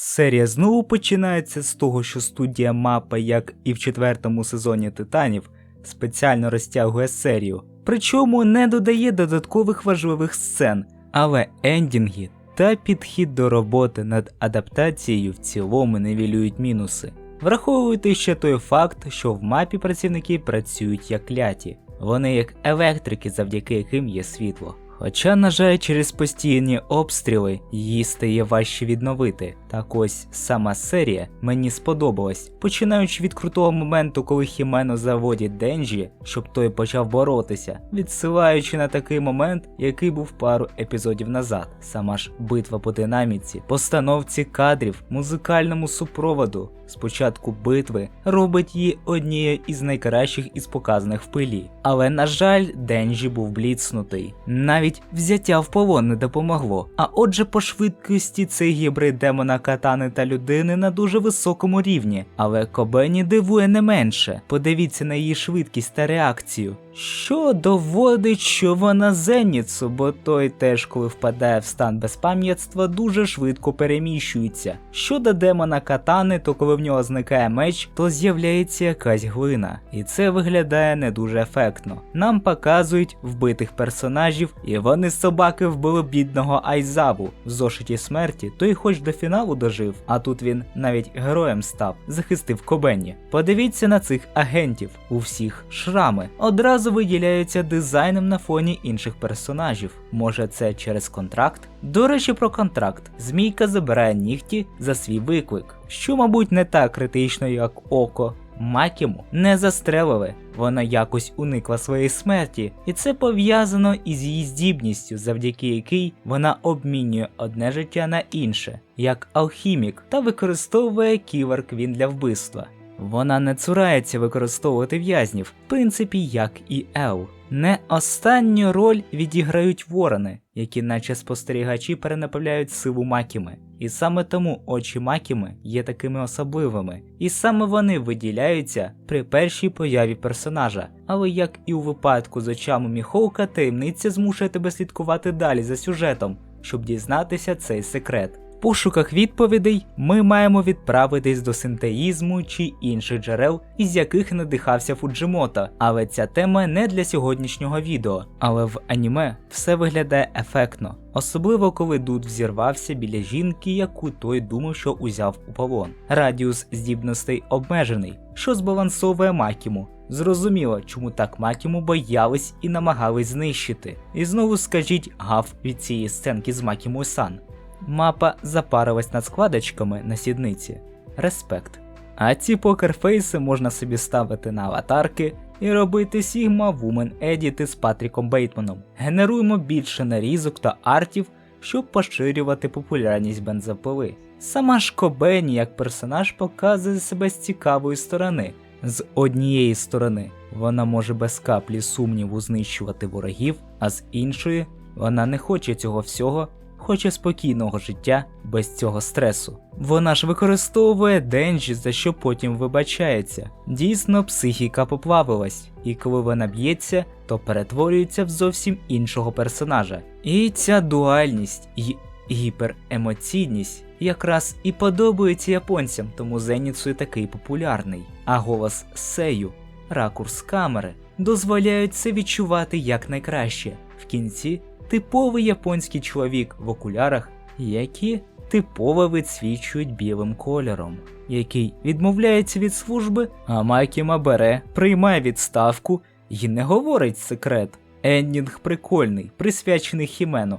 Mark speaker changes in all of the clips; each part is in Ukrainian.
Speaker 1: Серія знову починається з того, що студія Мапа, як і в четвертому сезоні Титанів, спеціально розтягує серію, причому не додає додаткових важливих сцен, але ендінги та підхід до роботи над адаптацією в цілому нівелюють мінуси. Враховуйте ще той факт, що в мапі працівники працюють як ляті, вони як електрики, завдяки яким є світло. Хоча, на жаль, через постійні обстріли її стає важче відновити. Так ось сама серія мені сподобалась, починаючи від крутого моменту, коли Хімено заводять Денджі, щоб той почав боротися, відсилаючи на такий момент, який був пару епізодів назад. Сама ж битва по динаміці, постановці кадрів, музикальному супроводу. Спочатку битви робить її однією із найкращих із показаних в пилі. Але на жаль, Денджі був бліцнутий. Навіть взяття в полон не допомогло. А отже, по швидкості цей гібрид демона катани та людини на дуже високому рівні. Але Кобені дивує не менше. Подивіться на її швидкість та реакцію. Що доводить, що вона Зеніцу, бо той теж, коли впадає в стан безпам'ятства, дуже швидко переміщується. Щодо демона катани, то коли в нього зникає меч, то з'являється якась глина, і це виглядає не дуже ефектно. Нам показують вбитих персонажів, і вони собаки вбили бідного Айзаву в зошиті смерті, той хоч до фіналу дожив, а тут він навіть героєм став, захистив Кобені. Подивіться на цих агентів, у всіх шрами. Одразу виділяються дизайном на фоні інших персонажів. Може це через контракт? До речі, про контракт. Змійка забирає нігті за свій виклик, що, мабуть, не так критично, як око. Макіму не застрелили, вона якось уникла своєї смерті, і це пов'язано із її здібністю, завдяки якій вона обмінює одне життя на інше, як алхімік, та використовує ківер-квін для вбивства. Вона не цурається використовувати в'язнів, в принципі, як і Ел. Не останню роль відіграють ворони, які, наче спостерігачі, перенаправляють силу Макіми. І саме тому очі Макіми є такими особливими, і саме вони виділяються при першій появі персонажа. Але як і у випадку з очами Міхоука, таємниця змушує тебе слідкувати далі за сюжетом, щоб дізнатися цей секрет. Пошуках відповідей ми маємо відправитись до синтеїзму чи інших джерел, із яких надихався Фуджимото, але ця тема не для сьогоднішнього відео. Але в аніме все виглядає ефектно, особливо коли Дуд взірвався біля жінки, яку той думав, що узяв у полон. Радіус здібностей обмежений, що збалансовує Макіму. Зрозуміло, чому так Макіму боялись і намагались знищити. І знову скажіть гав від цієї сценки з Макіму Сан. Мапа запарилась над складочками на сідниці. Респект. А ці покерфейси можна собі ставити на аватарки і робити Sigma Woman Edit з Патріком Бейтманом. Генеруємо більше нарізок та артів, щоб поширювати популярність бензопили. Сама ж Кобені як персонаж показує себе з цікавої сторони. З однієї сторони, вона може без каплі сумніву знищувати ворогів, а з іншої, вона не хоче цього всього хоче спокійного життя без цього стресу. Вона ж використовує денджі, за що потім вибачається. Дійсно, психіка поплавилась, і коли вона б'ється, то перетворюється в зовсім іншого персонажа. І ця дуальність і гіперемоційність якраз і подобається японцям, тому Зеніцу такий популярний. А голос Сею, ракурс камери дозволяють це відчувати якнайкраще. В кінці типовий японський чоловік в окулярах, які типово відсвічують білим кольором, який відмовляється від служби, а Макіма бере, приймає відставку і не говорить секрет. Ендінг прикольний, присвячений Хімену.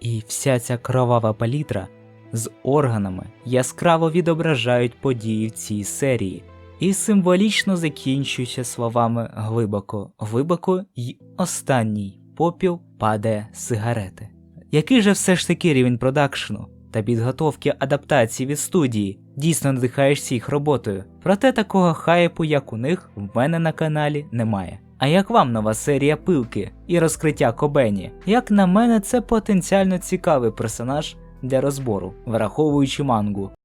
Speaker 1: І вся ця кровава палітра з органами яскраво відображають події в цій серії. І символічно закінчуються словами глибоко, глибоко й останній попіл падає з сигарети. Який же все ж таки рівень продакшну та підготовки адаптації від студії дійсно надихаєшся їх роботою? Проте такого хайпу, як у них, в мене на каналі немає. А як вам нова серія пилки і розкриття Кобені? Як на мене, це потенціально цікавий персонаж для розбору, враховуючи мангу.